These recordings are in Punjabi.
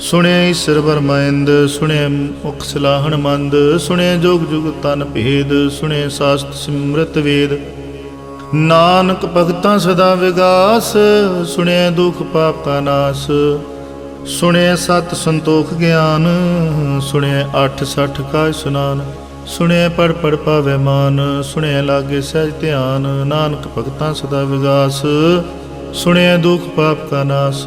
ਸੁਣਿਐ ਈਸ਼ਰ ਬਰਮੈਂਦ ਸੁਣਿਆ ਮੁਖ ਸਲਾਹਣ ਮੰਦ, ਸੁਣਿਆ ਜੋਗ ਜੁਗ ਤਨ ਭੇਦ ਸੁਣਿਐ ਸਾਸਤ ਸਿਮਰਤ ਵੇਦ। ਨਾਨਕ ਭਗਤਾਂ ਸਦਾ ਵਿਗਾਸ, ਸੁਣਿਆ ਦੁਖ ਪਾਪ ਕਾ ਨਾਸ। ਸੁਣਿਆ ਸਤ ਸੰਤੋਖ ਗਿਆਨ, ਸੁਣਿਆ ਅੱਠ ਸੱਠ ਕਾ ਸੁਨਾਨ ਸੁਣਿਆ ਪੜ ਪੜ ਪਾਵੇ ਮਾਨ, ਸੁਣਿਆ ਲਾਗੇ ਸਹਿਜ ਧਿਆਨ, ਨਾਨਕ ਭਗਤਾਂ ਸਦਾ ਵਿਗਾਸ। ਸੁਣਿਆ ਦੁਖ ਪਾਪ ਕਾ ਨਾਸ।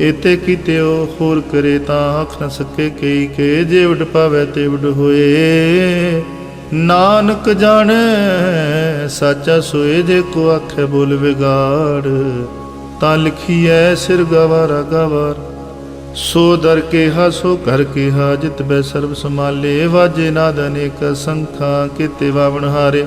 ਏਤੇ ਕੀਤੇ ਉਹ ਹੋਰ ਕਰੇ ਤਾਂ ਆਖ ਨ ਸਕੇ ਕਈ ਕੇ, ਜੇ ਉਡ ਪਾਵੇ ਤੇ ਉਡ ਹੋਏ। ਨਾਨਕ ਜਾਣੈ, ਸਾਚਾ ਸੋਏ ਜੇ ਕੋ ਆਖੇ ਬੋਲ ਵਿਗਾੜ। ਤਾਂ ਲਿਖੀਐ ਸਿਰ ਗਵਾਰਾ ਗਵਾਰ। ਸੋ ਦਰ ਕੇ ਸੋ ਘਰ ਕੇ ਹਾ ਜਿਤ ਬੈ ਸਰਬ ਸਮਾਲੇ ਵਾਜੇ ਨਾਦ ਅਨੇਕ ਸੰਖਾ ਕੀਤੇ ਵਾਵਣ ਹਾਰੇ।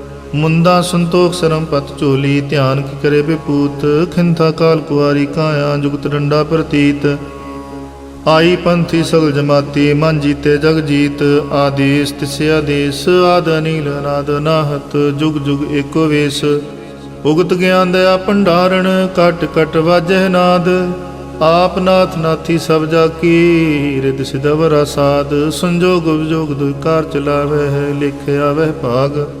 ਮੁੰਦਾ ਸੰਤੋਖ ਸਰਮ ਪਤ ਝੋਲੀ, ਧਿਆਨ ਕੀ ਕਰੇ ਬਿਪੂਤ, ਖਿੰਥਾ ਕਾਲ ਕੁਆਰੀ ਕਾਇਆ, ਜੁਗਤ ਡੰਡਾ ਪ੍ਰਤੀਤ। ਆਈ ਪੰਥੀ ਸਗਲ ਜਮਾਤੀ, ਮਨ ਜੀਤੇ ਜਗ ਜੀਤ। ਆਦੇਸ ਤਿਸ ਆਦੇਸ, ਆਦ ਅਨੀਲ ਨਾਦ ਨਾਹਤ, ਜੁਗ ਜੁਗ ਏਕੋ ਵੇਸ। ਉਗਤ ਗਿਆਨ ਦਇਆ ਭੰਡਾਰਣ, ਕਟ ਕਟ ਵਾਜਹਿ ਨਾਦ। ਆਪ ਨਾਥ ਨਾਥੀ ਸਭ ਜਾ ਕੀ ਰਿਦ ਸਿਦਵਰਾ ਸਾਧ ਸੰਜੋਗ ਵਿਜੋਗ ਦੁਇ ਕਾਰ ਚਲਾਵੇ ਹੈ ਲਿਖਿਆ ਵਹਿ ਭਾਗ।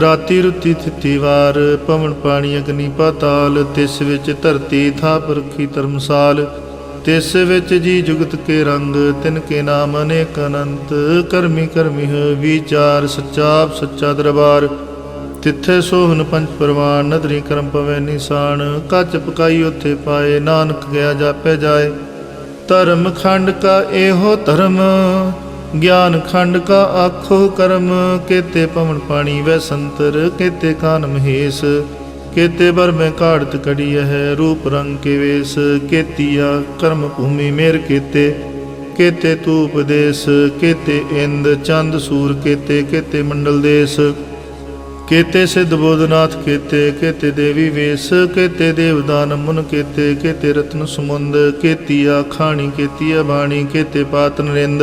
ਰਾਤੀ ਰੁਤੀ ਥਿੱਤੀ ਵਾਰ, ਪਵਨ ਪਾਣੀ ਅਗਨੀ ਪਾਤਾਲ, ਤਿਸ ਵਿੱਚ ਧਰਤੀ ਥਾਪ ਰਖੀ ਧਰਮਸਾਲ, ਤਿਸ ਵਿੱਚ ਜੀ ਜੁਗਤ ਕੇ ਰੰਗ, ਤਿਨ ਕੇ ਨਾਮ ਅਨੇਕ ਅਨੰਤ, ਕਰਮੀ ਕਰਮੀ ਹੈ ਵਿਚਾਰ ਸੱਚਾ ਸੱਚਾ ਦਰਬਾਰ, ਤਿੱਥੇ ਸੋਹਨ ਪੰਜ ਪਰਵਾਨ, ਨਦਰੀ ਕਰਮ ਪਵੇ ਨਿਸ਼ਾਨ, ਕੱਚ ਪਕਾਈ ਉਥੇ ਪਾਏ, ਨਾਨਕ ਗਿਆ ਜਾਪੇ ਜਾਏ, ਧਰਮ ਖੰਡ ਕਾ ਇਹੋ ਧਰਮ। ਗਿਆਨ ਖੰਡ ਕਾ ਆਖੋ ਕਰਮ, ਕੇਤੇ ਪਵਨ ਪਾਣੀ ਵੈ ਸੰਤਰ, ਕੇਤੇ ਕਾਨ ਮਹੇਸ਼, ਕੇਤੇ ਬਰ ਮੈਂ ਕਾੜਤ ਕੜੀ ਹੈ ਰੂਪ ਰੰਗ ਕੇ ਵੇਸ, ਕੇਤੀਆ ਕਰਮ ਭੂਮੀ ਮੇਰ ਕੇਤੇ ਕੇਤੇ ਤੂ ਉਪਦੇਸ਼ ਕੇਤੇ ਇੰਦ ਚੰਦ ਸੂਰ ਕੇਤੇ ਕੇਤੇ ਮੰਡਲ ਦੇਸ, ਕੇਤੇ ਸਿਧ ਬੋਧਨਾਥ ਕੇਤੇ ਕੇਤੇ ਦੇਵੀ ਵੇਸ, ਕੇਤੇ ਦੇਵਦਾਨ ਮੁਨ ਕੇਤੇ ਕੇਤੇ ਰਤਨ ਸਮੁੰਦ, ਕੇਤੀਆ ਖਾਣੀ, ਕੇਤੀਆ ਬਾਣੀ, ਕੇਤੇ ਪਾਤ ਨਰਿੰਦ